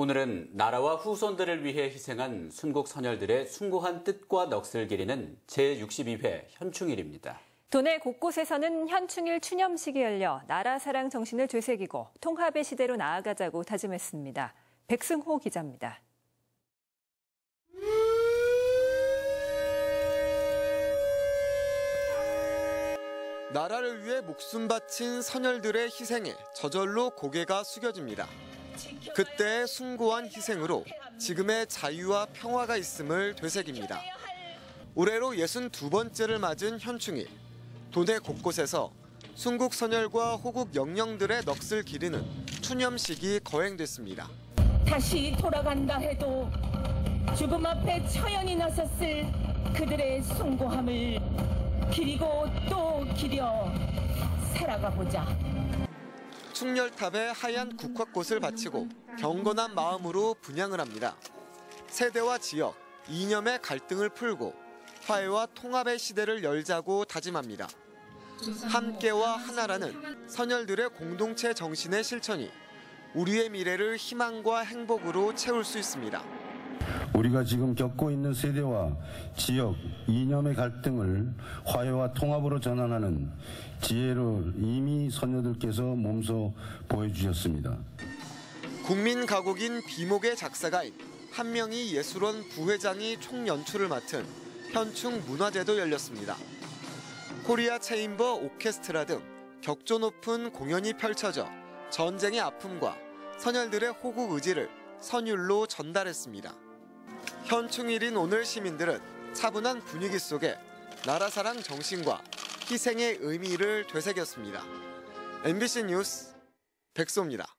오늘은 나라와 후손들을 위해 희생한 순국 선열들의 숭고한 뜻과 넋을 기리는 제62회 현충일입니다. 도내 곳곳에서는 현충일 추념식이 열려 나라 사랑 정신을 되새기고 통합의 시대로 나아가자고 다짐했습니다. 백승호 기자입니다. 나라를 위해 목숨 바친 선열들의 희생에 저절로 고개가 숙여집니다. 그때의 숭고한 희생으로 지금의 자유와 평화가 있음을 되새깁니다. 올해로 62번째를 맞은 현충일. 도내 곳곳에서 순국 선열과 호국 영령들의 넋을 기리는 추념식이 거행됐습니다. 다시 돌아간다 해도 죽음 앞에 처연이 나섰을 그들의 숭고함을 기리고 또 기려 살아가보자. 충렬탑에 하얀 국화꽃을 바치고 경건한 마음으로 분양을 합니다. 세대와 지역, 이념의 갈등을 풀고 화해와 통합의 시대를 열자고 다짐합니다. 함께와 하나라는 선열들의 공동체 정신의 실천이 우리의 미래를 희망과 행복으로 채울 수 있습니다. 우리가 지금 겪고 있는 세대와 지역, 이념의 갈등을 화해와 통합으로 전환하는 지혜를 이미 선녀들께서 몸소 보여주셨습니다. 국민 가곡인 비목의 작사가인 한명희 예술원 부회장이 총연출을 맡은 현충 문화제도 열렸습니다. 코리아 체인버 오케스트라 등 격조 높은 공연이 펼쳐져 전쟁의 아픔과 선열들의 호국 의지를 선율로 전달했습니다. 현충일인 오늘 시민들은 차분한 분위기 속에 나라 사랑 정신과 희생의 의미를 되새겼습니다. MBC 뉴스 백소입니다.